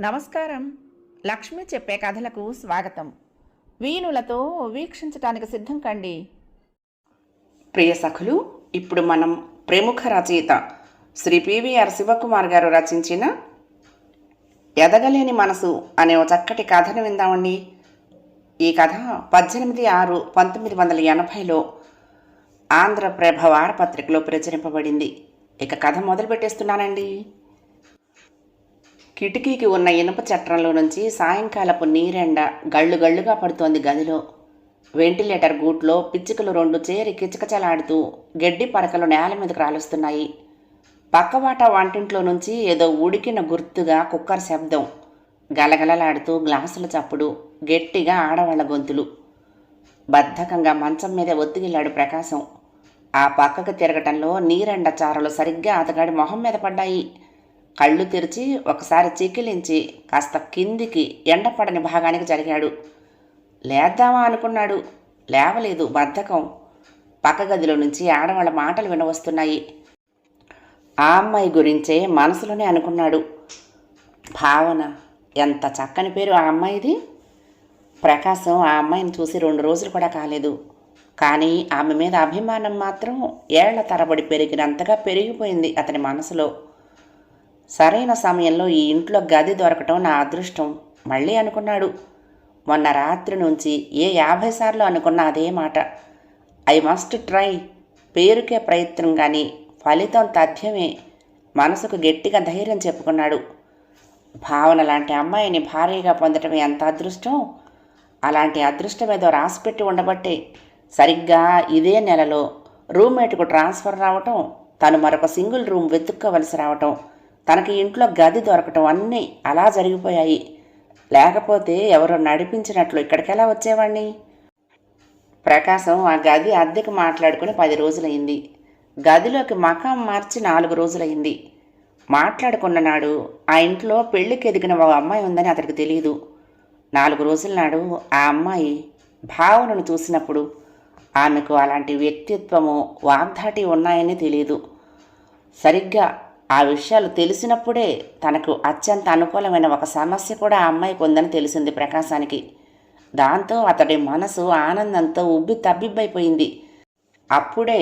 నమస్కారం. లక్ష్మి చెప్పే కథలకు స్వాగతం. వీణులతో వీక్షించటానికి సిద్ధం కండి. ప్రియ సఖులు ఇప్పుడు మనం ప్రముఖ రచయిత శ్రీ పివిఆర్ శివకుమార్ గారు రచించిన ఎదగలేని మనసు అనే ఒక చక్కటి కథను విందామండి. ఈ కథ పద్దెనిమిది ఆరు పంతొమ్మిది వందల ఎనభైలో ఆంధ్రప్రభ వారపత్రికలో ప్రచురింపబడింది. ఇక కథ మొదలు పెట్టేస్తున్నానండి కిటికీకి ఉన్న ఇనుప చట్రంలో నుంచి సాయంకాలపు నీరెండ గళ్ళు గళ్ళుగా పడుతోంది గదిలో. వెంటిలేటర్ గూట్లో పిచ్చుకలు రెండు చేరి కిచకచలాడుతూ గడ్డి పరకలు నేల మీదకు రాలుస్తున్నాయి. పక్కవాట వంటింట్లో నుంచి ఏదో ఉడికిన గుర్తుగా కుక్కర్ శబ్దం. గలగలలాడుతూ గ్లాసుల చప్పుడు గట్టిగా ఆడవాళ్ళ గొంతులు. బద్ధకంగా మంచం మీద ఒత్తిగిల్లాడు ప్రకాశం. ఆ పక్కకు తిరగటంలో నీరెండ చారలు సరిగ్గా అతగాడి మొహం మీద పడ్డాయి. కళ్ళు తెరిచి ఒకసారి చికిలించి కాస్త కిందికి ఎండపడని భాగానికి జరిగాడు. లేద్దామా అనుకున్నాడు. లేవలేదు బద్ధకం. పక్క గదిలో నుంచి ఆడవాళ్ళ మాటలు వినవస్తున్నాయి. ఆ అమ్మాయి గురించే మనసులోనే అనుకున్నాడు. భావన ఎంత చక్కని పేరు ఆ అమ్మాయిది. ప్రకాశం ఆ అమ్మాయిని చూసి రెండు రోజులు కూడా కాలేదు. కానీ ఆమె మీద అభిమానం మాత్రం ఏళ్ళ తరబడి పెరిగినంతగా పెరిగిపోయింది అతని మనసులో. సరైన సమయంలో ఈ ఇంట్లో గది దొరకటం నా అదృష్టం. మళ్ళీ అనుకున్నాడు. మొన్న రాత్రి నుంచి ఏ యాభై సార్లు అనుకున్న అదే మాట. I must try. పేరుకే ప్రయత్నం కానీ ఫలితం తథ్యమే. మనసుకు గట్టిగా ధైర్యం చెప్పుకున్నాడు. భావన లాంటి అమ్మాయిని భారీగా పొందటం ఎంత అదృష్టం? అలాంటి అదృష్టం ఏదో రాసిపెట్టి ఉండబట్టే. సరిగ్గా ఇదే నెలలో రూమ్మేట్కు ట్రాన్స్ఫర్ రావటం తను మరొక సింగిల్ రూమ్ వెతుక్కోవలసి రావటం తనకి ఇంట్లో గది దొరకటం అన్నీ అలా జరిగిపోయాయి. లేకపోతే ఎవరో నడిపించినట్లు ఇక్కడికెలా వచ్చేవాణ్ణి? ప్రకాశం ఆ గది అద్దెకు మాట్లాడుకుని పది రోజులైంది గదిలోకి మకాం మార్చి నాలుగు రోజులైంది మాట్లాడుకున్న నాడు ఆ ఇంట్లో పెళ్ళికి ఎదిగిన ఓ అమ్మాయి ఉందని అతనికి తెలియదు నాలుగు రోజుల నాడు ఆ అమ్మాయి భావనను చూసినప్పుడు ఆమెకు అలాంటి వ్యక్తిత్వము వాగ్దాటి ఉన్నాయని తెలియదు సరిగ్గా ఆ విషయాలు తెలిసినప్పుడే తనకు అత్యంత అనుకూలమైన ఒక సమస్య కూడా ఆ అమ్మాయికి ఉందని తెలిసింది ప్రకాశానికి. దాంతో అతడి మనసు ఆనందంతో ఉబ్బి తబ్బిబ్బైపోయింది. అప్పుడే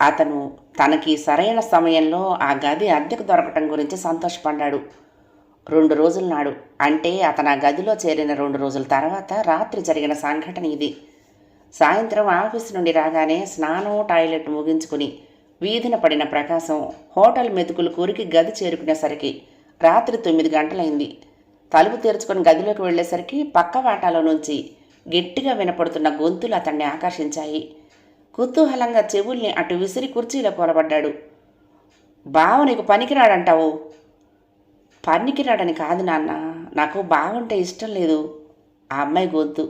అతను తనకి సరైన సమయంలో ఆ గది అద్దెకు దొరకటం గురించి సంతోషపడ్డాడు. రెండు రోజుల నాడు అంటే అతను ఆ గదిలో చేరిన రెండు రోజుల తర్వాత రాత్రి జరిగిన సంఘటన ఇది. సాయంత్రం ఆఫీస్ నుండి రాగానే స్నానం టాయిలెట్ ముగించుకుని వీధిన పడిన ప్రకాశం హోటల్ మెతుకులు కూరికి గది చేరుకునేసరికి రాత్రి తొమ్మిది గంటలైంది. తలుపు తెరుచుకొని గదిలోకి వెళ్ళేసరికి పక్క వాటాలో నుంచి గట్టిగా వినపడుతున్న గొంతులు అతన్ని ఆకర్షించాయి. కుతూహలంగా చెవుల్ని అటు విసిరి కుర్చీలో కూలబడ్డాడు. బావ నీకు పనికిరాడంటావు. పనికిరాడని కాదు నాన్న నాకు బాగుంటే ఇష్టం లేదు. ఆ అమ్మాయి గొంతు.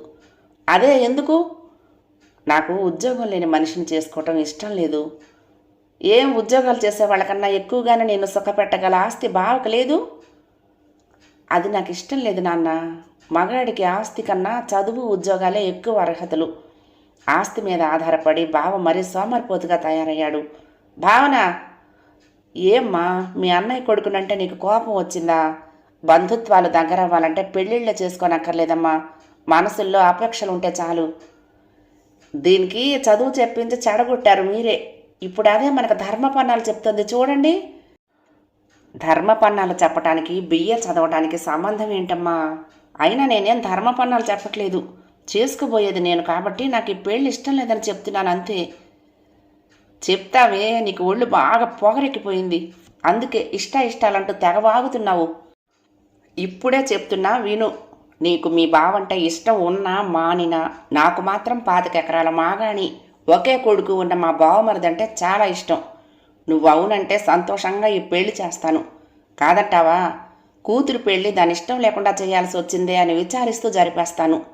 అదే ఎందుకు? నాకు ఉద్యోగం లేని మనిషిని చేసుకోవటం ఇష్టం లేదు. ఏం ఉద్యోగాలు చేసే వాళ్ళకన్నా ఎక్కువగానే నేను సుఖపెట్టగల ఆస్తి బావకు లేదు? అది నాకు ఇష్టం లేదు నాన్న. మగాడికి ఆస్తి కన్నా చదువు ఉద్యోగాలే ఎక్కువ అర్హతలు. ఆస్తి మీద ఆధారపడి బావ మరీ సోమరిపోతుగా తయారయ్యాడు. భావన ఏమ్మా మీ అన్నయ్య కొడుకునంటే నీకు కోపం వచ్చిందా? బంధుత్వాలు దగ్గర అవ్వాలంటే పెళ్ళిళ్ళు చేసుకోనక్కర్లేదమ్మా. మనసుల్లో అపేక్షలు ఉంటే చాలు. దీనికి చదువు చెప్పించి చెడగొట్టారు మీరే. ఇప్పుడు అదే మనకు ధర్మపన్నాలు చెప్తుంది చూడండి. ధర్మపన్నాలు చెప్పటానికి బియ్య చదవటానికి సంబంధం ఏంటమ్మా? అయినా నేనేం ధర్మపన్నాలు చెప్పట్లేదు. చేసుకుపోయేది నేను కాబట్టి నాకు ఈ పెళ్ళి ఇష్టం లేదని చెప్తున్నాను అంతే. చెప్తావే నీకు ఒళ్ళు బాగా పొగరెక్కిపోయింది. అందుకే ఇష్ట ఇష్టాలంటూ తెగవాగుతున్నావు ఇప్పుడే చెప్తున్నా విను. నీకు మీ బావంటే ఇష్టం ఉన్నా మానినా. నాకు మాత్రం పాతికెకరాల మాగాని ఒకే కొడుకు ఉన్న మా బావమరిదంటే చాలా ఇష్టం. నువ్వు అవునంటే సంతోషంగా ఈ పెళ్ళి చేస్తాను. కాదంటావా? కూతురు పెళ్ళి దాని ఇష్టం లేకుండా చేయాల్సి వచ్చిందే అని విచారిస్తూ జరిపేస్తాను.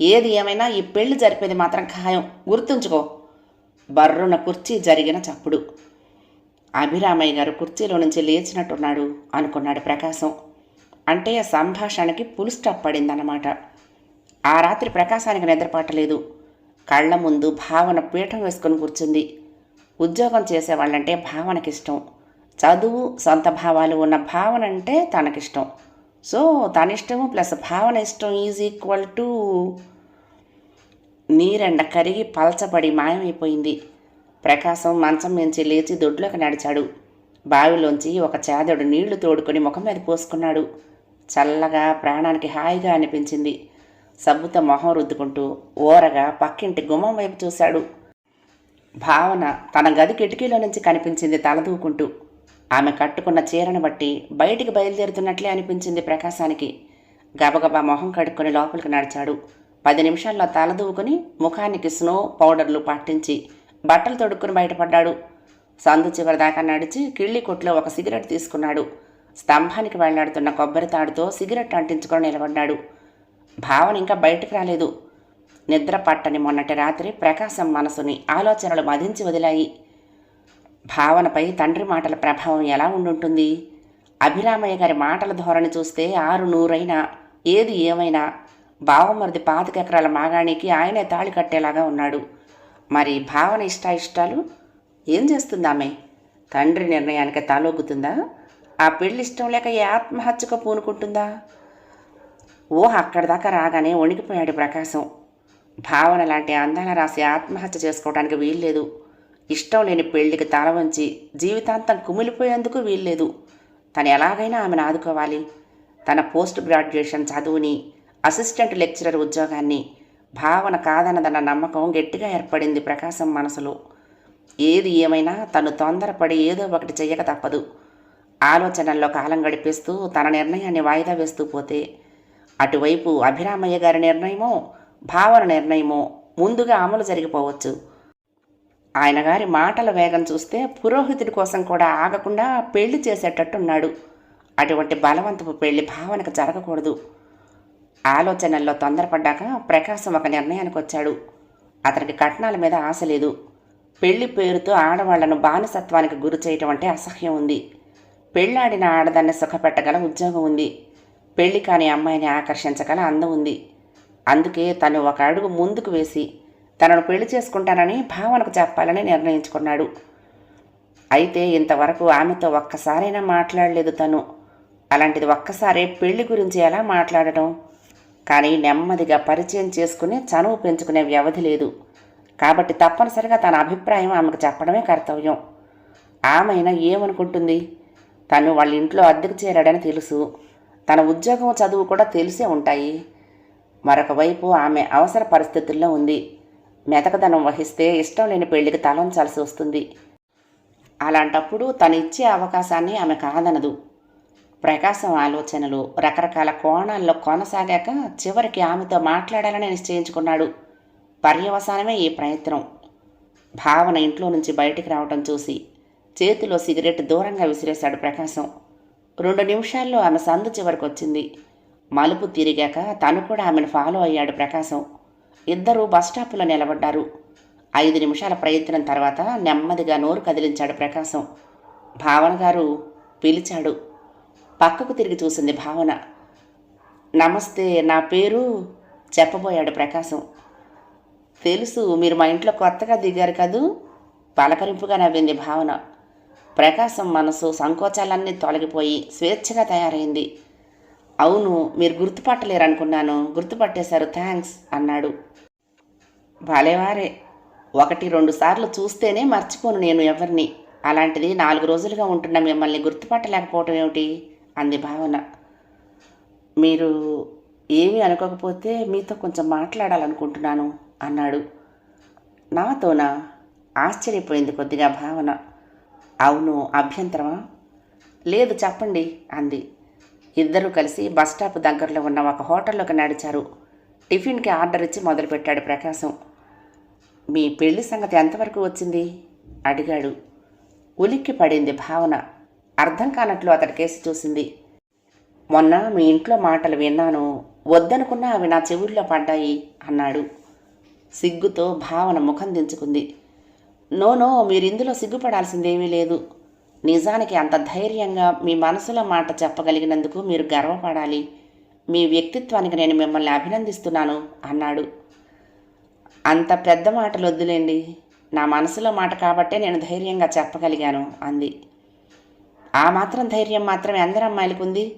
ఏది ఏమైనా ఈ పెళ్ళి జరిపేది మాత్రం ఖాయం. గుర్తుంచుకో. బర్రున కుర్చీ జరిగిన చప్పుడు. అభిరామయ్య గారు కుర్చీలో నుంచి లేచినట్టున్నాడు అనుకున్నాడు ప్రకాశం. అంటే సంభాషణకి పులు స్టాప్ పడిందన్నమాట. ఆ రాత్రి ప్రకాశానికి నిద్రపట్టలేదు కళ్ళ ముందు భావన పీఠం వేసుకొని కూర్చుంది. ఉద్యోగం చేసేవాళ్ళంటే భావనకిష్టం. చదువు సొంత భావాలు ఉన్న భావన అంటే తనకిష్టం. సో తన ఇష్టము ప్లస్ భావన ఇష్టం ఈజ్ ఈక్వల్ టు నీరెండ కరిగి పలచబడి మాయమైపోయింది. ప్రకాశం మంచం నుంచి లేచి దొడ్లోకి నడిచాడు. బావిలోంచి ఒక చేదడు నీళ్ళు తోడుకొని ముఖం మీద పోసుకున్నాడు. చల్లగా ప్రాణానికి హాయిగా అనిపించింది. సబ్బుతో మొహం రుద్దుకుంటూ ఓరగా పక్కింటి గుమ్మం వైపు చూశాడు. భావన తన గది కిటికీలో నుంచి కనిపించింది తలదూకుంటూ. ఆమె కట్టుకున్న చీరను బట్టి బయటికి బయలుదేరుతున్నట్లే అనిపించింది ప్రకాశానికి. గబగబా మొహం కడుక్కొని లోపలికి నడిచాడు. పది నిమిషాల్లో తలదూకుని ముఖానికి స్నో పౌడర్లు పట్టించి బట్టలు తొడుక్కుని బయటపడ్డాడు. సందు చివరి దాకా నడిచి కిళ్ళి కొట్లో ఒక సిగరెట్ తీసుకున్నాడు. స్తంభానికి వెళ్ళాడుతున్న కొబ్బరి తాడుతో సిగరెట్ అంటించుకొని నిలబడ్డాడు. భావన ఇంకా బయటకు రాలేదు. నిద్ర పట్టని మొన్నటి రాత్రి ప్రకాశం మనసుని ఆలోచనలు మదించి వదిలాయి. భావనపై తండ్రి మాటల ప్రభావం ఎలా ఉండుంటుంది? అభిరామయ్య గారి మాటల ధోరణి చూస్తే ఆరు నూరైనా ఏది ఏమైనా బావమరిది పాతికెకరాల మాగాణికి ఆయనే తాళి కట్టేలాగా ఉన్నాడు. మరి భావన ఇష్టాయిష్టాలు? ఏం చేస్తుంది ఆమె తండ్రి నిర్ణయానికి తలొగ్గుతుందా ఆ పెళ్ళి ఇష్టం లేక ఏ ఆత్మహత్యకు పూనుకుంటుందా? ఊహ అక్కడి దాకా రాగానే వణికిపోయాడు ప్రకాశం. భావన లాంటి అందాల రాసి ఆత్మహత్య చేసుకోవడానికి వీల్లేదు. ఇష్టం లేని పెళ్ళికి తల వంచి జీవితాంతం కుమిలిపోయేందుకు వీల్లేదు. తను ఎలాగైనా ఆమెను ఆదుకోవాలి. తన పోస్ట్ గ్రాడ్యుయేషన్ చదువుని అసిస్టెంట్ లెక్చరర్ ఉద్యోగాన్ని భావన కాదన్నదన్న నమ్మకం గట్టిగా ఏర్పడింది ప్రకాశం మనసులో. ఏది ఏమైనా తను తొందరపడి ఏదో ఒకటి చెయ్యక తప్పదు. ఆలోచనల్లో కాలం గడిపేస్తూ తన నిర్ణయాన్ని వాయిదా వేస్తూ పోతే అటువైపు అభిరామయ్య గారి నిర్ణయమో భావన నిర్ణయమో ముందుగా అమలు జరిగిపోవచ్చు. ఆయన గారి మాటల వేగం చూస్తే పురోహితుడి కోసం కూడా ఆగకుండా పెళ్ళి చేసేటట్టున్నాడు. అటువంటి బలవంతపు పెళ్ళి భావనకు జరగకూడదు. ఆలోచనల్లో తొందరపడ్డాక ప్రకాశం ఒక నిర్ణయానికి వచ్చాడు. అతనికి కట్నాల మీద ఆశ లేదు. పెళ్ళి పేరుతో ఆడవాళ్ళను బానిసత్వానికి గురి చేయటం అంటే అసహ్యం ఉంది. పెళ్ళాడిన ఆడదాన్ని సుఖపెట్టగల ఉద్యోగం ఉంది. పెళ్ళి కాని అమ్మాయిని ఆకర్షించగల అందం ఉంది. అందుకే తను ఒక అడుగు ముందుకు వేసి తనను పెళ్ళి చేసుకుంటానని భావనకు చెప్పాలని నిర్ణయించుకున్నాడు. అయితే ఇంతవరకు ఆమెతో ఒక్కసారైనా మాట్లాడలేదు తను. అలాంటిది ఒక్కసారే పెళ్ళి గురించి ఎలా మాట్లాడటం? కానీ నెమ్మదిగా పరిచయం చేసుకుని చనువు పెంచుకునే వ్యవధి లేదు. కాబట్టి తప్పనిసరిగా తన అభిప్రాయం ఆమెకు చెప్పడమే కర్తవ్యం. ఆమె ఏమనుకుంటుంది? తను వాళ్ళ ఇంట్లో అద్దెకు చేరాడని తెలుసు. తన ఉద్యోగం చదువు కూడా తెలిసే ఉంటాయి. మరొక వైపు ఆమె అవసర పరిస్థితుల్లో ఉంది. మెతకదనం వహిస్తే ఇష్టం లేని పెళ్ళికి తలంచాల్సి వస్తుంది. అలాంటప్పుడు తను ఇచ్చే అవకాశాన్ని ఆమె కాదనదు. ప్రకాశం ఆలోచనలు రకరకాల కోణాల్లో కొనసాగాక చివరికి ఆమెతో మాట్లాడాలని నిశ్చయించుకున్నాడు. పర్యవసానమే ఈ ప్రయత్నం. భావన ఇంట్లో నుంచి బయటికి రావటం చూసి చేతిలో సిగరెట్ దూరంగా విసిరేశాడు ప్రకాశం. రెండు నిమిషాల్లో ఆమె సందు చివరికి వచ్చింది మలుపు తిరిగాక తను కూడా ఆమెను ఫాలో అయ్యాడు ప్రకాశం. ఇద్దరూ బస్టాప్లో నిలబడ్డారు. ఐదు నిమిషాల ప్రయత్నం తర్వాత నెమ్మదిగా నోరు కదిలించాడు ప్రకాశం. భావన గారు పిలిచాడు. పక్కకు తిరిగి చూసింది భావన. నమస్తే నా పేరు చెప్పబోయాడు ప్రకాశం. తెలుసు మీరు మా ఇంట్లో కొత్తగా దిగారు కదూ? పలకరింపుగా నవ్వింది భావన. ప్రకాశం మనసు సంకోచాలన్నీ తొలగిపోయి స్వేచ్ఛగా తయారైంది. అవును మీరు గుర్తుపట్టలేరనుకున్నాను. గుర్తుపట్టేశారు థ్యాంక్స్ అన్నాడు. భలేవారే ఒకటి రెండు సార్లు చూస్తేనే మర్చిపోను నేను ఎవరిని. అలాంటిది నాలుగు రోజులుగా ఉంటున్న మిమ్మల్ని గుర్తుపట్టలేకపోవటం ఏమిటి? అంది భావన. మీరు ఏమీ అనుకోకపోతే మీతో కొంచెం మాట్లాడాలనుకుంటున్నాను అన్నాడు. నాతోనా? ఆశ్చర్యపోయింది కొద్దిగా భావన. అవును అభ్యంతరమా? లేదు చెప్పండి అంది. ఇద్దరూ కలిసి బస్ స్టాప్ దగ్గరలో ఉన్న ఒక హోటల్లోకి నడిచారు. టిఫిన్కి ఆర్డర్ ఇచ్చి మొదలుపెట్టాడు ప్రకాశం. మీ పెళ్ళి సంగతి ఎంతవరకు వచ్చింది? అడిగాడు. ఉలిక్కి పడింది భావన. అర్థం కానట్లు అతడి కేసు చూసింది. మొన్న మీ ఇంట్లో మాటలు విన్నాను. వద్దనుకున్నా అవి నా చెవుల్లో పడ్డాయి అన్నాడు. సిగ్గుతో భావన ముఖం దించుకుంది. నో మీరు ఇందులో సిగ్గుపడాల్సిందేమీ లేదు. నిజానికి అంత ధైర్యంగా మీ మనసులో మాట చెప్పగలిగినందుకు మీరు గర్వపడాలి. మీ వ్యక్తిత్వానికి నేను మిమ్మల్ని అభినందిస్తున్నాను అన్నాడు. అంత పెద్ద మాటలు వద్దులేండి. నా మనసులో మాట కాబట్టే నేను ధైర్యంగా చెప్పగలిగాను అంది. ఆ మాత్రం ధైర్యం మాత్రం అందరి అమ్మాయిలకు ఉంది?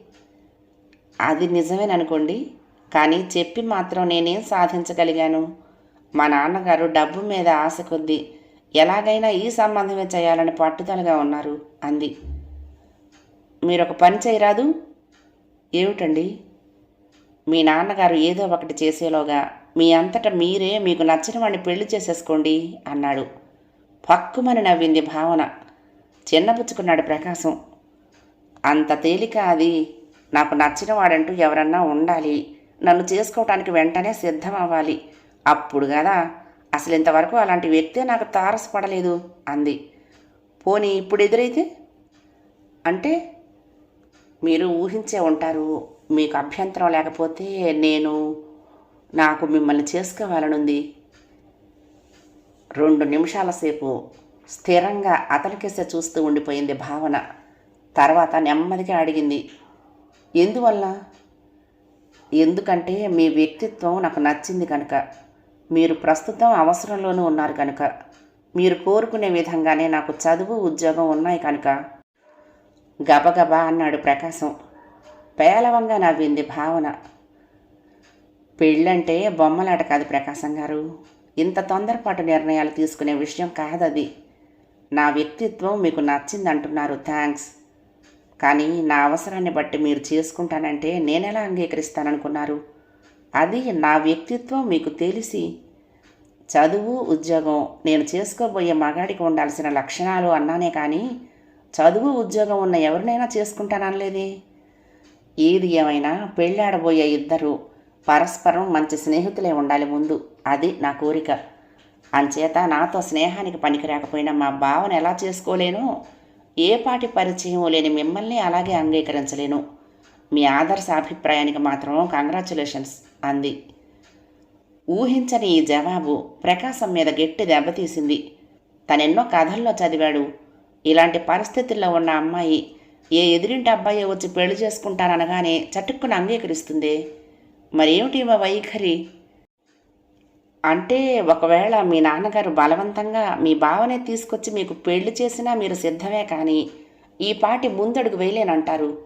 అది నిజమేననుకోండి. కానీ చెప్పి మాత్రం నేనేం సాధించగలిగాను? మా నాన్నగారు డబ్బు మీద ఆశ కొద్దీ ఎలాగైనా ఈ సంబంధమే చేయాలని పట్టుదలగా ఉన్నారు అంది. మీరు ఒక పని చేయరాదు? ఏమిటండి? మీ నాన్నగారు ఏదో ఒకటి చేసేలోగా మీ అంతటా మీరే మీకు నచ్చిన వాడిని పెళ్ళి చేసేసుకోండి అన్నాడు. పక్కుమని నవ్వింది భావన. చిన్నపుచ్చుకున్నాడు ప్రకాశం. అంత తేలిక అది. నాకు నచ్చిన వాడంటూ ఎవరన్నా ఉండాలి. నన్ను చేసుకోవటానికి వెంటనే సిద్ధం అవ్వాలి అప్పుడు కదా అసలు ఇంతవరకు అలాంటి వ్యక్తే నాకు తారసపడలేదు? అంది. పోనీ ఇప్పుడు ఎదురైతే అంటే మీరు ఊహించే ఉంటారు మీకు అభ్యంతరం లేకపోతే నేను నాకు మిమ్మల్ని చేసుకోవాలనుంది. రెండు నిమిషాల సేపు స్థిరంగా అతనికేసే చూస్తూ ఉండిపోయింది భావన. తర్వాత నెమ్మదిగా అడిగింది. ఎందువల్ల? ఎందుకంటే మీ వ్యక్తిత్వం నాకు నచ్చింది కనుక. మీరు ప్రస్తుతం అవసరంలోనూ ఉన్నారు కనుక. మీరు కోరుకునే విధంగానే నాకు చదువు ఉద్యోగం ఉన్నాయి కనుక. గబగబా అన్నాడు ప్రకాశం. పేలవంగా నవ్వింది భావన. పెళ్ళంటే బొమ్మలాట కాదు ప్రకాశం గారు. ఇంత తొందరపాటు నిర్ణయాలు తీసుకునే విషయం కాదది. నా వ్యక్తిత్వం మీకు నచ్చింది అంటున్నారు థ్యాంక్స్. కానీ నా అవసరాన్ని బట్టి మీరు చేసుకుంటానంటే నేనెలా అంగీకరిస్తాననుకున్నారు? అది నా వ్యక్తిత్వం మీకు తెలిసి చదువు ఉద్యోగం నేను చేసుకోబోయే మగాడికి ఉండాల్సిన లక్షణాలు అన్నానే కానీ చదువు ఉద్యోగం ఉన్న ఎవరినైనా చేసుకుంటాననలేదే. ఏది ఏమైనా పెళ్ళాడబోయే ఇద్దరు పరస్పరం మంచి స్నేహితులే ఉండాలి ముందు. అది నా కోరిక. అంచేత నాతో స్నేహానికి పనికిరాకపోయినా మా భావన ఎలా చేసుకోలేను? ఏ పాటి పరిచయం లేని మిమ్మల్ని అలాగే అంగీకరించలేను. మీ ఆదర్శ అభిప్రాయానికి మాత్రం కంగ్రాచులేషన్స్ అంది. ఊహించని ఈ జవాబు ప్రకాశం మీద గట్టి దెబ్బతీసింది. తనెన్నో కథల్లో చదివాడు ఇలాంటి పరిస్థితుల్లో ఉన్న అమ్మాయి ఏ ఎదురింటి అబ్బాయి వచ్చి పెళ్ళి చేసుకుంటాననగానే చటుక్కున అంగీకరిస్తుంది? మరేమిటి మా వైఖరి? అంటే ఒకవేళ మీ నాన్నగారు బలవంతంగా మీ బావనే తీసుకొచ్చి మీకు పెళ్ళి చేసినా మీరు సిద్ధమే కానీ ఈ పాటి ముందడుగు వేయలేనంటారు?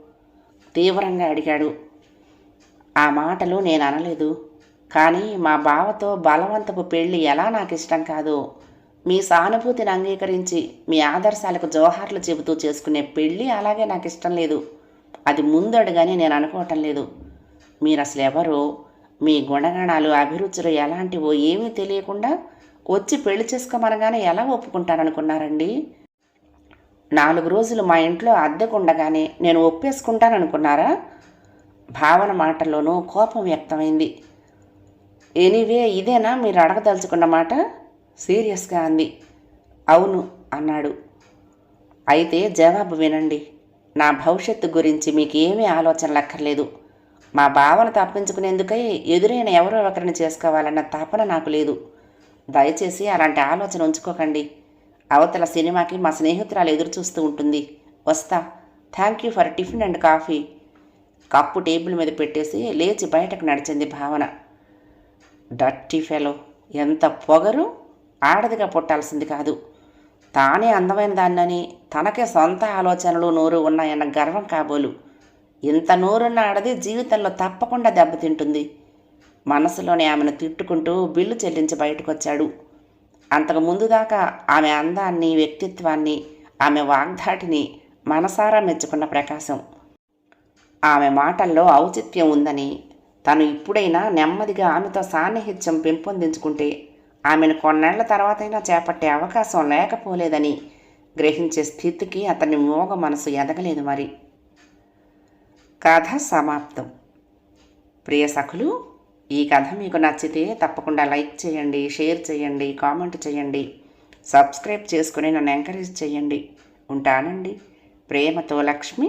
తీవ్రంగా అడిగాడు. ఆ మాటలు నేను అనలేదు. కానీ మా బావతో బలవంతపు పెళ్ళి ఎలా నాకు ఇష్టం కాదు. మీ సానుభూతిని అంగీకరించి మీ ఆదర్శాలకు జోహార్లు చెబుతూ చేసుకునే పెళ్ళి అలాగే నాకు ఇష్టం లేదు. అది ముందడుగానే నేను అనుకోవటం లేదు. మీరు అసలు ఎవరో మీ గుణగణాలు అభిరుచులు ఎలాంటివో ఏమీ తెలియకుండా వచ్చి పెళ్ళి చేసుకోమనగానే ఎలా ఒప్పుకుంటాననుకున్నారండి? నాలుగు రోజులు మా ఇంట్లో అద్దెకుండగానే నేను ఒప్పేసుకుంటాననుకున్నారా? భావన మాటల్లోనూ కోపం వ్యక్తమైంది. ఎనీవే ఇదేనా మీరు అడగదలుచుకున్న మాట? సీరియస్గా అంది. అవును అన్నాడు. అయితే జవాబు వినండి. నా భవిష్యత్తు గురించి మీకు ఏమీ ఆలోచనలు అక్కర్లేదు మా భావన తప్పించుకునేందుకై ఎదురైన ఎవరో ఒకరిని చేసుకోవాలన్న తపన నాకు లేదు. దయచేసి అలాంటి ఆలోచన ఉంచుకోకండి. అవతల సినిమాకి మా స్నేహితురాలు ఎదురు చూస్తూ ఉంటుంది. వస్తా. Thank you for tiffin and coffee. Cup table మీద పెట్టేసి లేచి బయటకు నడిచింది భావన. డట్టి ఫెలో ఎంత పొగరు? ఆడదిగా పుట్టాల్సింది కాదు. తానే అందమైన దాన్నని తనకే సొంత ఆలోచనలు నోరు ఉన్నాయన్న గర్వం కాబోలు. ఇంత నోరున్న ఆడది జీవితంలో తప్పకుండా దెబ్బతింటుంది. మనసులోనే ఆమెను తిట్టుకుంటూ బిల్లు చెల్లించి బయటకొచ్చాడు. అంతకు ముందు దాకా ఆమె అందాన్ని వ్యక్తిత్వాన్ని ఆమె వాగ్దాటిని మనసారా మెచ్చుకున్న ప్రకాశం. ఆమె మాటల్లో ఔచిత్యం ఉందని తను ఇప్పుడైనా నెమ్మదిగా ఆమెతో సాన్నిహిత్యం పెంపొందించుకుంటే ఆమెను కొన్నేళ్ళ తర్వాతైనా చేపట్టే అవకాశం లేకపోలేదని గ్రహించే స్థితికి అతని మోగ మనసు ఎదగలేదు మరి. కథ సమాప్తం. ప్రియ సఖులు ఈ కథ మీకు నచ్చితే తప్పకుండా లైక్ చేయండి షేర్ చేయండి కామెంట్ చేయండి సబ్స్క్రైబ్ చేసుకుని నన్ను ఎంకరేజ్ చేయండి. ఉంటానండి. ప్రేమతో లక్ష్మి.